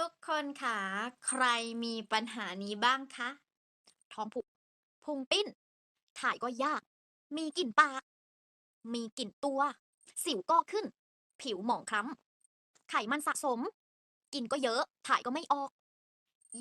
ทุกคนคะใครมีปัญหานี้บ้างคะ ท้องผูกพุงปิ้น ถ่ายก็ยาก มีกลิ่นปาก มีกลิ่นตัว สิวก็ขึ้น ผิวหมองคล้ำ ไขมันสะสม กินก็เยอะ ถ่ายก็ไม่ออก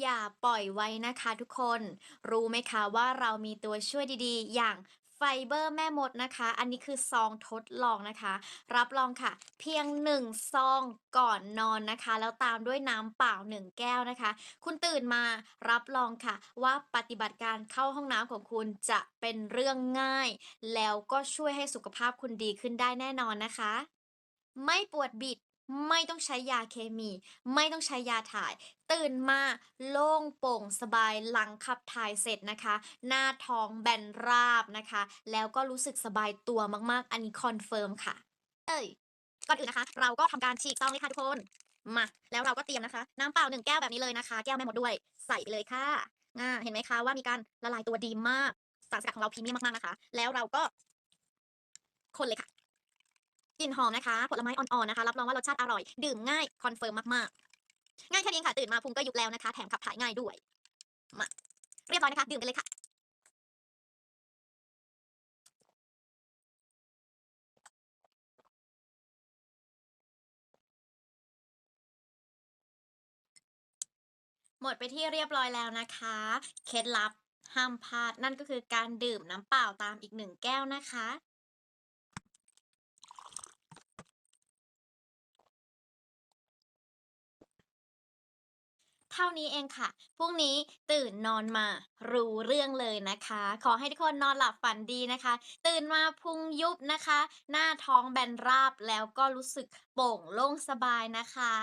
อย่าปล่อยไว้นะคะทุกคน รู้ไหมคะว่าเรามีตัวช่วยดีๆ อย่าง ไฟเบอร์แม่มดนะคะ อันนี้คือซองทดลองนะคะ รับรองค่ะ เพียง 1 ซองก่อนนอนนะคะ แล้วตามด้วยน้ำเปล่า 1 แก้วนะคะ คุณตื่นมารับรองค่ะ ว่าปฏิบัติการเข้าห้องน้ำของคุณจะเป็นเรื่องง่าย แล้วก็ช่วยให้สุขภาพคุณดีขึ้นได้แน่นอนนะคะ ไม่ปวดบิด ไม่ต้องใช้ยาเคมี ไม่ต้องใช้ยาถ่าย ตื่นมาโล่งโปร่งสบายหลังขับถ่ายเสร็จนะคะ หน้าท้องแบนราบนะคะ แล้วก็รู้สึกสบายตัวมากๆ อันนี้คอนเฟิร์มค่ะ เอ้ยก่อนอื่นนะคะ เราก็ทำการฉีกซองเลยค่ะทุกคนมาแล้วเราก็เตรียมนะคะ น้ำเปล่าหนึ่งแก้วแบบนี้เลยนะคะ แก้วแม่หมดด้วยใส่ไปเลยค่ะอ่าเห็นไหมคะว่ามีการละลายตัวดีมากสารสกัดของเราพรีเมียมมากๆนะคะ แล้วเราก็คนเลยค่ะ ลิ่นหอมนะคะ ผลไม้อ่อนๆนะคะรับรองว่ารสชาติอร่อย ดื่มง่ายคอนเฟิร์มมากๆ ง่ายแค่นี้ค่ะตื่นมาพุงก็ยุบแล้วนะคะ แถมขับถ่ายง่ายด้วยมาเรียบร้อยนะคะ ดื่มกันเลยค่ะหมดไปที่เรียบร้อยแล้วนะคะ เคล็ดลับห้ามพลาดนั่นก็คือการดื่มน้ำเปล่าตามอีก1แก้วนะคะ เท่านี้เองค่ะ พรุ่งนี้ตื่นนอนมารู้เรื่องเลยนะคะ ขอให้ทุกคนนอนหลับฝันดีนะคะ ตื่นมาพุงยุบนะคะ หน้าท้องแบนราบแล้วก็รู้สึกโป่งโล่งสบายนะคะ